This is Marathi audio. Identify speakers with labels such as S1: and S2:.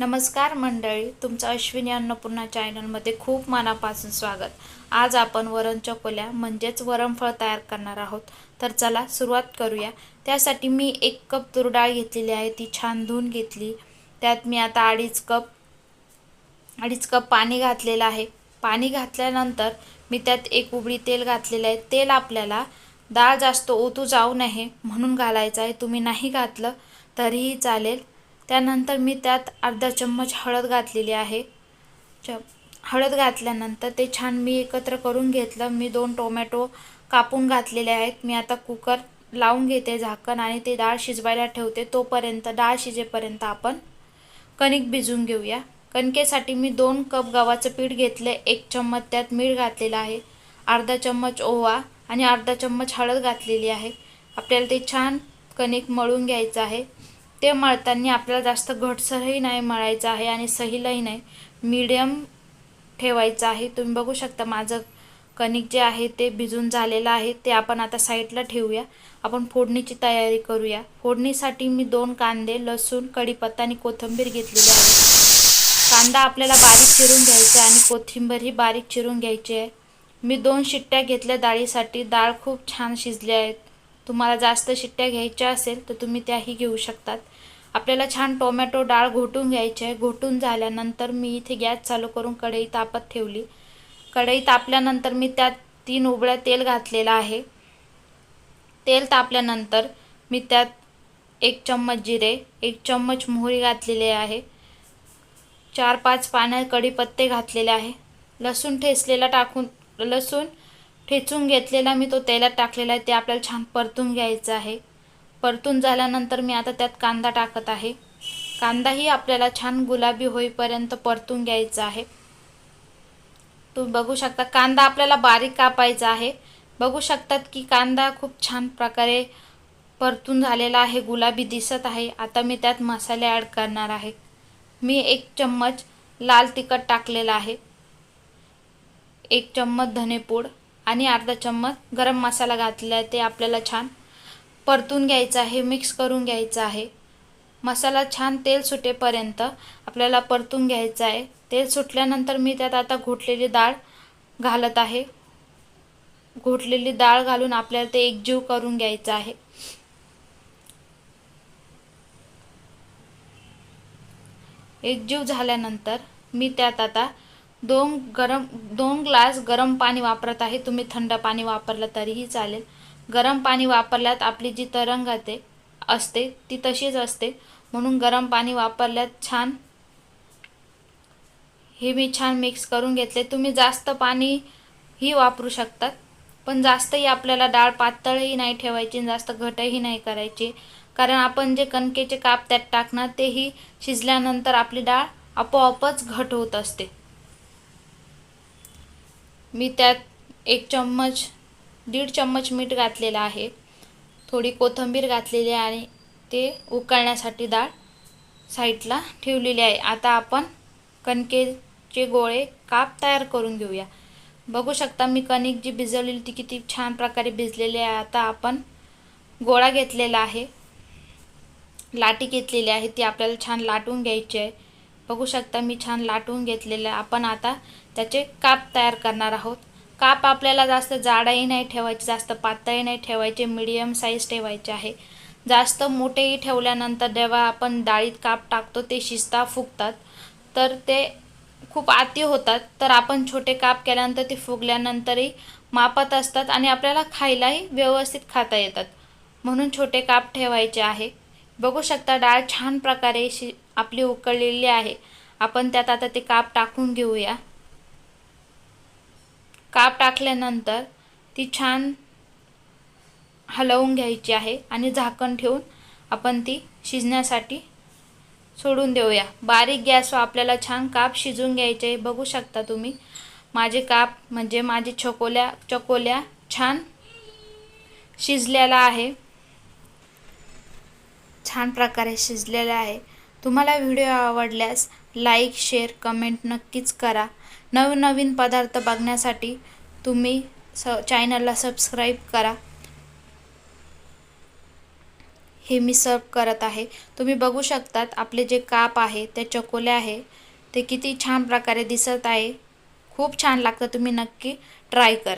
S1: नमस्कार मंडळी तुमचं अश्विनी अन्नपूर्णा चॅनलमध्ये खूप मनापासून स्वागत. आज आपण वरण चकोल्या म्हणजेच वरणफळ तयार करणार आहोत. तर चला सुरुवात करूया. त्यासाठी मी एक कप तूर डाळ घेतलेली आहे ती छान धुवून घेतली. त्यात मी आता अडीच कप अडीच कप पाणी घातलेलं आहे. पाणी घातल्यानंतर मी त्यात एक उबडी तेल घातलेलं आहे. तेल आपल्याला डाळ जास्त ओतू जाऊ नये म्हणून घालायचं आहे. तुम्ही नाही घातलं तरीही चालेल. त्यानंतर मी त्यात अर्धा चम्मच हळद घातलेली आहे. च हळद घातल्यानंतर ते छान मी एकत्र करून घेतलं. मी दोन टोमॅटो कापून घातलेले आहेत. मी आता कुकर लावून घेते झाकण आणि ते डाळ शिजवायला ठेवते. तोपर्यंत डाळ शिजेपर्यंत आपण कणिक भिजून घेऊया. कणकेसाठी मी दोन कप गव्हाचं पीठ घेतलं. एक चम्मच त्यात मीठ घातलेलं आहे. अर्धा चम्मच ओवा आणि अर्धा चम्मच हळद घातलेली आहे. आपल्याला ते छान कणिक मळून घ्यायचं आहे. ते मळताना आपल्याला जास्त घटसरही नाही मळायचं आहे आणि सहीलही नाही. मीडियम ठेवायचं आहे. तुम्ही बघू शकता माझं कणिक जे आहे ते भिजून झालेलं आहे. ते आपण आता साईडला ठेवूया. आपण फोडणीची तयारी करूया. फोडणीसाठी मी दोन कांदे लसूण कढीपत्ता आणि कोथिंबीर घेतलेली आहे. कांदा आपल्याला बारीक चिरून घ्यायचा आहे आणि कोथिंबीरही बारीक चिरून घ्यायची आहे. मी दोन शिट्ट्या घेतल्या डाळीसाठी. डाळ खूप छान शिजली आहेत तुम्हाला जास्त शिट्ट्या घ्यायच्या असेल तर तुम्ही त्याही घेऊ शकतात. आपल्याला छान टोमॅटो डाळ घोटून घ्यायची आहे. घोटून झाल्यानंतर मी इथे गॅस चालू करून कढई तापत ठेवली. कढई तापल्यानंतर मी त्यात तीन उबळ्या तेल घातलेलं आहे. तेल तापल्यानंतर मी त्यात एक चम्मच जिरे एक चम्मच मोहरी घातलेली आहे. चार पाच पाण्या कढीपत्ते घातलेले आहे. लसूण ठेचलेला टाकून लसूण ठेचून घेतलेला मी तो तेलात टाकलेला आहे ते आपल्याला छान परतून घ्यायचं आहे. परतून झाल्यानंतर मी आता त्यात कांदा टाकत आहे. कांदाही आपल्याला छान गुलाबी होईपर्यंत परतून घ्यायचा आहे. तुम्ही बघू शकता कांदा आपल्याला बारीक कापायचा आहे. बघू शकतात की कांदा खूप छान प्रकारे परतून झालेला आहे गुलाबी दिसत आहे. आता मी त्यात मसाले ॲड करणार आहे. मी एक चम्मच लाल तिखट टाकलेला आहे. एक चम्मच धनेपूड. आणि अर्धा चम्मच गरम मसाला घातलेला आहे ते आपल्याला छान परतून घ्यायचं आहे मिक्स करून घ्यायचं आहे. मसाला छान तेल सुटेपर्यंत आपल्याला परतून घ्यायचं आहे. तेल सुटल्यानंतर मी त्यात आता घोटलेली डाळ घालत आहे. घोटलेली डाळ घालून आपल्याला ते एकजीव करून घ्यायचं आहे. एकजीव झाल्यानंतर मी त्यात आता दोन गरम दोन ग्लास गरम पाणी वापरत आहे. तुम्ही थंड पाणी वापरलं तरीही चालेल. गरम पाणी वापरल्यात आपली जी तरंगते असते ती तशीच असते. म्हणून गरम पाणी वापरल्यात छान. हे मी छान मिक्स करून घेतले. तुम्ही जास्त पाणी ही वापरू शकतात. पण जास्तही आपल्याला डाळ पातळही नाही ठेवायची जास्त घटही नाही करायची. कारण आपण जे कणकेचे काप त्यात टाकणार तेही शिजल्यानंतर आपली डाळ आपोआपच घट होत असते. मी त्यात एक चम्मच दीड चम्मच मीठ घातलेलं आहे. थोडी कोथिंबीर घातलेली आहे. आणि ते उकळण्यासाठी डाळ साईडला ठेवलेली आहे. आता आपण कणकेचे गोळे काप तयार करून घेऊया. बघू शकता मी कणिक जी भिजवलेली ती किती छान प्रकारे भिजलेली आहे. आता आपण गोळा घेतलेला आहे. लाटी घेतलेली आहे. ती आपल्याला छान लाटून घ्यायची आहे. बघू शकता मी छान लाटून घेतलेलं आहे. आपण आता त्याचे काप तयार करणार आहोत. काप आपल्याला जास्त जाडही नाही ठेवायचे जास्त पातळही नाही ठेवायचे मिडियम साईज ठेवायचे आहे. जास्त मोठेही ठेवल्यानंतर जेव्हा आपण डाळीत काप टाकतो ते शिजता फुगतात. तर ते खूप आती होतात. तर आपण छोटे काप केल्यानंतर ते फुगल्यानंतरही मापत असतात आणि आपल्याला खायलाही व्यवस्थित खाता येतात. म्हणून छोटे काप ठेवायचे आहे. बघू शकता डाळ छान प्रकारे शि आपली उकळलेली आहे. आपण त्यात आता ते काप टाकून घेऊया. काप टाकल्यानंतर ती छान हलवून घ्यायची आहे आणि झाकण ठेवून आपण ती शिजण्यासाठी सोडून देऊया. बारीक गॅसवर आपल्याला छान काप शिजून घ्यायचे बघू शकता तुम्ही. माझे काप म्हणजे माझे चकोल्या चकोल्या छान शिजलेला आहे. छान प्रकारे शिजलेला आहे. तुम्हाला व्हिडिओ आवडल्यास लाईक शेअर कमेंट नक्कीच करा. नवनवीन पदार्थ बघण्यासाठी तुम्ही स चॅनलला सबस्क्राईब करा. हे मी सर्व करत आहे. तुम्ही बघू शकतात आपले जे काप आहे ते चकोल्या आहे ते किती छान प्रकारे दिसत आहे. खूप छान लागतं तुम्ही नक्की ट्राय करा.